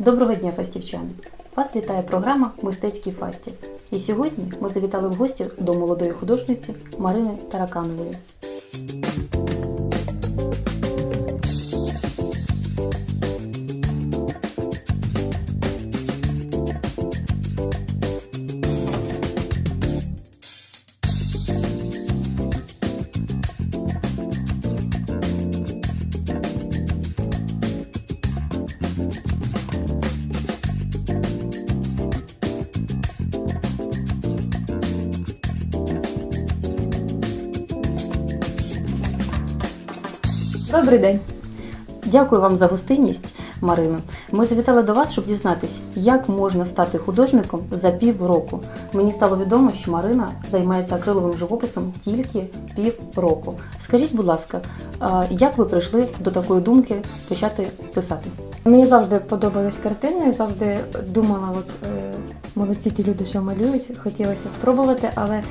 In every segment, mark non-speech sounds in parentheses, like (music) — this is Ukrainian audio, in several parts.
Доброго дня, фастівчани! Вас вітає програма Мистецький фастів. І сьогодні ми завітали в гості до молодої художниці Марини Тараканової. Добрий день. Дякую вам за гостинність, Марино. Ми завітали до вас, щоб дізнатись, як можна стати художником за півроку. Мені стало відомо, що Марина займається акриловим живописом тільки півроку. Скажіть, будь ласка, як ви прийшли до такої думки почати писати? Мені завжди подобались картини, я завжди думала, от е, молодці ті люди, що малюють, хотілося спробувати, але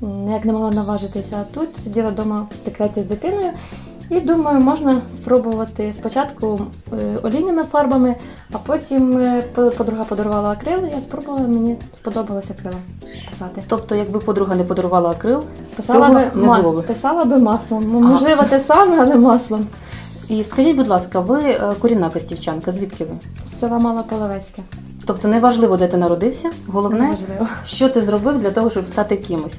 ніяк не могла наважитися. Тут сиділа вдома в декреті з дитиною і думаю, можна спробувати спочатку е, олійними фарбами, а потім е, подруга подарувала акрил, я спробувала, мені сподобалося акрилом писати. Тобто, якби подруга не подарувала акрил, Писала цього би, не ма- було би. писала би маслом. Ну. Можливо, те саме, але маслом. І скажіть, будь ласка, ви е, корінна фастівчанка, звідки ви? З Села Мала Половецьке. Тобто неважливо, де ти народився, головне, Неважливо. що ти зробив для того, щоб стати кимось.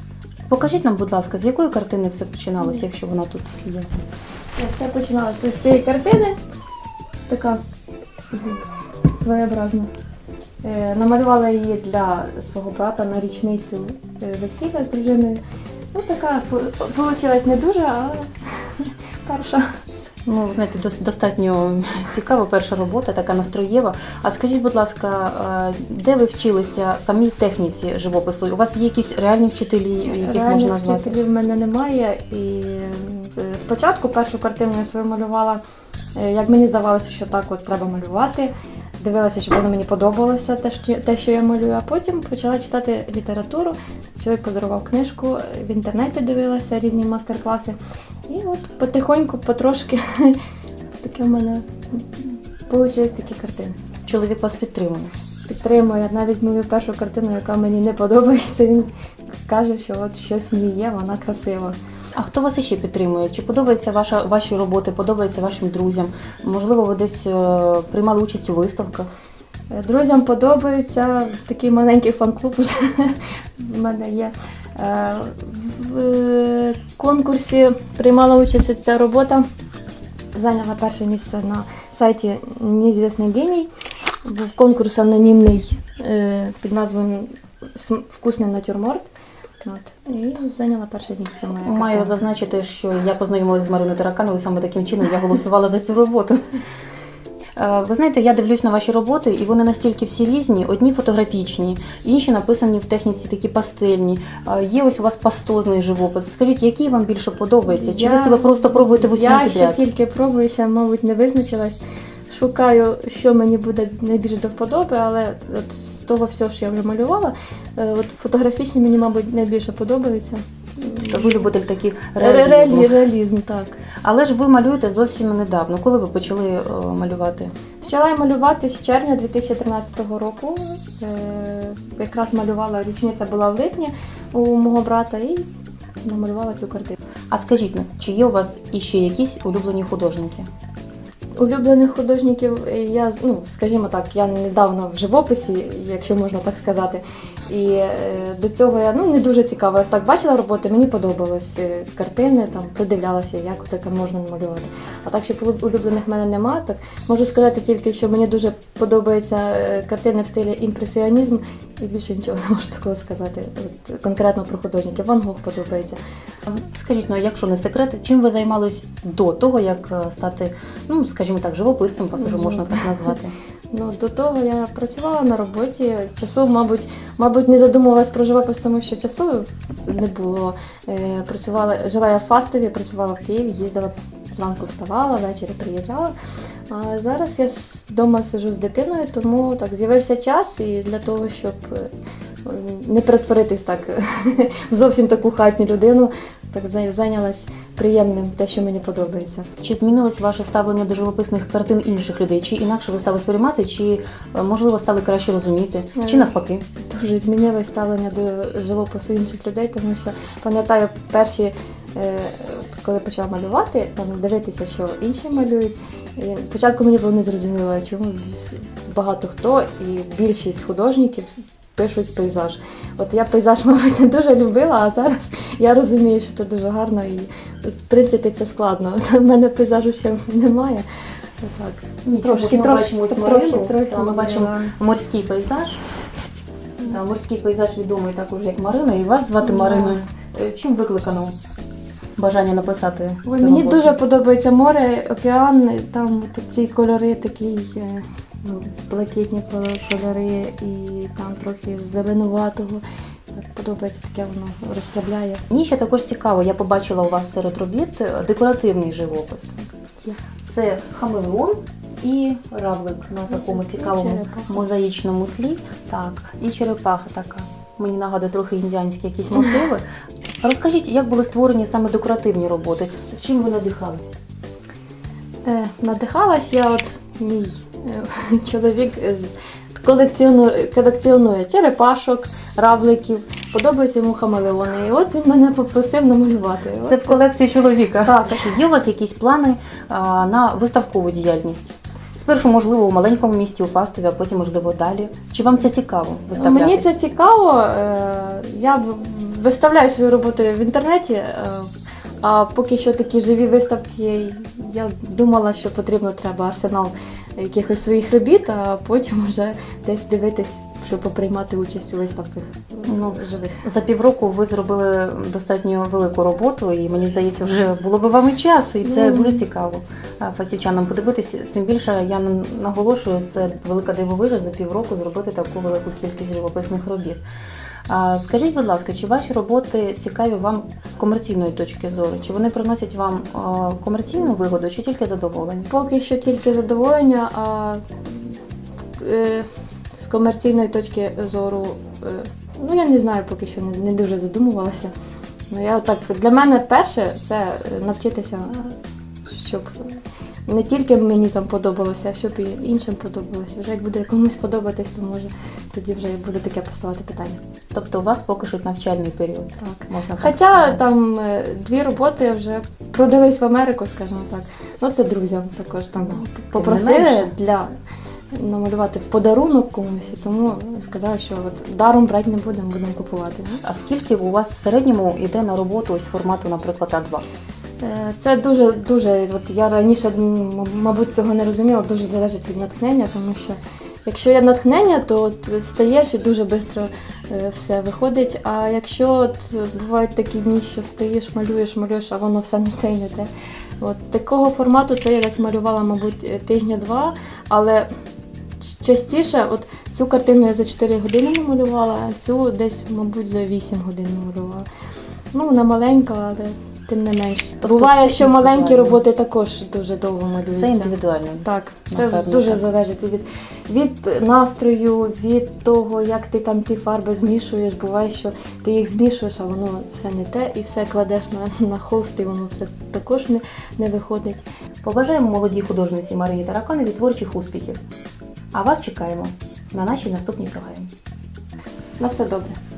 Покажіть нам, будь ласка, з якої картини все починалося, якщо вона тут є. Все починалося з цієї картини. Така своєобразна. Е, намалювала її для свого брата на річницю е, весілля з дружиною. Ну, така вийшла не дуже, але перша. Ну, знаєте, достатньо цікава перша робота, така настроєва. А скажіть, будь ласка, де ви вчилися самій техніці живопису? У вас є якісь реальні вчителі, яких Реальних можна назвати? вчителів в мене немає. І е, спочатку першу картину я свою малювала, е, як мені здавалося, що так от треба малювати. Дивилася, щоб воно мені подобалося, те, що, те, що я малюю. А потім почала читати літературу. Чоловік подарував книжку, в інтернеті дивилася різні майстер-класи. І от потихоньку, потрошки, (laughs) таке в мене вийшли такі картини. Чоловік вас підтримує. Підтримує навіть мою першу картину, яка мені не подобається. Він каже, що от щось в ній є, вона красива. А хто вас іще підтримує? Чи подобаються ваша, ваші роботи, подобаються вашим друзям? Можливо, ви десь е, приймали участь у виставках? Е, Друзям подобається такий маленький фан-клуб уже (laughs) в мене є. Е, В е, конкурсі приймала участь ця робота. Зайняла перше місце на сайті Неізвісний геній. Був конкурс анонімний е, під назвою «См- Вкусний натюрморт. От. І зайняла перше місце моя Маю картина. зазначити, що я познайомилася з Мариною Таракановою саме таким чином. Я голосувала за цю роботу. Е, Ви знаєте, я дивлюсь на ваші роботи, і вони настільки всі різні. Одні фотографічні, інші написані в техніці такі пастельні. Е, Є ось у вас пастозний живопис. Скажіть, який вам більше подобається? Чи ви себе просто пробуєте в усьому Я ще тільки пробую, ще, мабуть, не визначилась. Шукаю, що мені буде найбільше до вподоби, але от з того всього, що я вже малювала, е, от фотографічні мені, мабуть, найбільше подобаються. Ви любитель такі Реалізм, реалізму. реалізм так. Але ж ви малюєте зовсім недавно. Коли ви почали е, малювати? Почала я малювати з червня 2013 року. Е, якраз малювала, річниця була в липні у мого брата і намалювала цю картину. А скажіть, ну, чи є у вас іще якісь улюблені художники? Улюблених художників я ну, скажімо так, я недавно в живописі, якщо можна так сказати. І е, до цього я ну не дуже цікавилась. Так бачила роботи, мені подобалось е, картини, там придивлялася, як таке можна намалювати. А так, улюб- улюблених в мене нема, так можу сказати тільки, що мені дуже подобаються е, картини в стилі імпресіонізм, і більше нічого не можу такого сказати. От, конкретно про художників. Ван Гог подобається. Скажіть, ну якщо не секрет, чим ви займались до того, як стати, ну скажімо так, живописцем, вас уже можна так назвати? (laughs) Ну, до того я працювала на роботі. Часу, мабуть, мабуть, не задумувалась про живопис, тому що часу не було. Е, працювала, жила я в Фастові, працювала в Києві, їздила зранку вставала, ввечері приїжджала. А зараз я вдома сижу з дитиною, тому так з'явився час і для того, щоб е, не перетворитись так (laughs) зовсім таку хатню людину, так зайнялась приємним, те, що мені подобається. Чи змінилось ваше ставлення до живописних картин інших людей? Чи інакше ви стали сприймати, чи е, можливо стали краще розуміти, чи Е, навпаки? Дуже змінилось ставлення до живопису інших людей, тому що пам'ятаю перші, е, коли почала малювати, там дивитися, що інші малюють. І спочатку мені було незрозуміло, чому багато хто і більшість художників пишуть пейзаж. От я пейзаж, (laughs) мабуть, не дуже любила, а зараз я розумію, що це дуже гарно і в принципі це складно. (laughs) У мене пейзажу ще немає. Так. Трошки, ми бачимо ось трохи, Марину, трохи. та, ми бачимо да. морський пейзаж. Та, морський пейзаж відомий також як Марина, і вас звати Да. Мариною. Е, Чим викликано бажання написати? Ой, мені роботу? дуже подобається море, океан, там ці кольори такі е, ну, блакитні кольори і там трохи зеленуватого. Подобається таке воно розслабляє. Мені ще також цікаво, я побачила у вас серед робіт декоративний живопис. Це хамелеон і равлик на такому цікавому черепаха. мозаїчному тлі. Так, і черепаха така. Мені нагадує трохи індіанські якісь мотиви. (laughs) Розкажіть, як були створені саме декоративні роботи? Чим ви надихали? Е, надихалась я, от мій (laughs) чоловік колекціонує, черепашок, равликів, подобаються йому хамелеони. І от він мене попросив намалювати. Це От в колекцію чоловіка. Так. Чи є у вас якісь плани а, на виставкову діяльність? Спершу, можливо, у маленькому місті, у Фастові, а потім, можливо, далі. Чи вам це цікаво? Мені це цікаво. е, Я виставляю свої роботи в інтернеті, е, а поки що такі живі виставки, я думала, що потрібно треба арсенал якихось своїх робіт, а потім вже десь дивитись, щоб поприймати участь у виставках ну, живих. За півроку ви зробили достатньо велику роботу, і мені здається, вже було би вам і час, і це Ну. дуже цікаво фастівчанам подивитися. Тим більше я наголошую, це велика дивовижа за півроку зробити таку велику кількість живописних робіт. Скажіть, будь ласка, чи ваші роботи цікаві вам з комерційної точки зору? Чи вони приносять вам комерційну вигоду, чи тільки задоволення? Поки що тільки задоволення, а е, з комерційної точки зору, е, ну я не знаю, поки що не, не дуже задумувалася. Ну я так для мене перше це е, навчитися, щоб не тільки мені там подобалося, а щоб і іншим подобалося. Вже як буде комусь подобатись, то може тоді вже буде таке поставати питання. Тобто у вас поки що навчальний період. Так. Можна Хоча там е, дві роботи вже продались в Америку, скажімо так. Ну це друзям також там не попросили для намалювати в подарунок комусь, тому сказали, що от даром брати не будемо, будемо купувати. А скільки у вас в середньому йде на роботу ось формату, наприклад, А2? Е, Це дуже дуже. От я раніше, мабуть, цього не розуміла, дуже залежить від натхнення, тому що якщо є натхнення, то от стаєш і дуже швидко е, все виходить. А якщо от бувають такі дні, що стоїш, малюєш, малюєш, а воно все не те не те. От такого формату це я десь малювала, мабуть, тижня-два, але частіше, от цю картину я за 4 години намалювала, а цю десь, мабуть, за 8 годин намалювала. Ну, вона маленька, але тим не менш. Тобто Буває, що маленькі роботи також дуже довго малюються. Все індивідуально. Так, це Напевно, дуже так. залежить від, від настрою, від того, як ти там ті фарби змішуєш. Буває, що ти їх змішуєш, а воно все не те, і все кладеш на, на холст, і воно все також не, не виходить. Побажаємо молодій художниці Марії Тараканові творчих успіхів. А вас чекаємо на нашій наступній програмі. На все добре.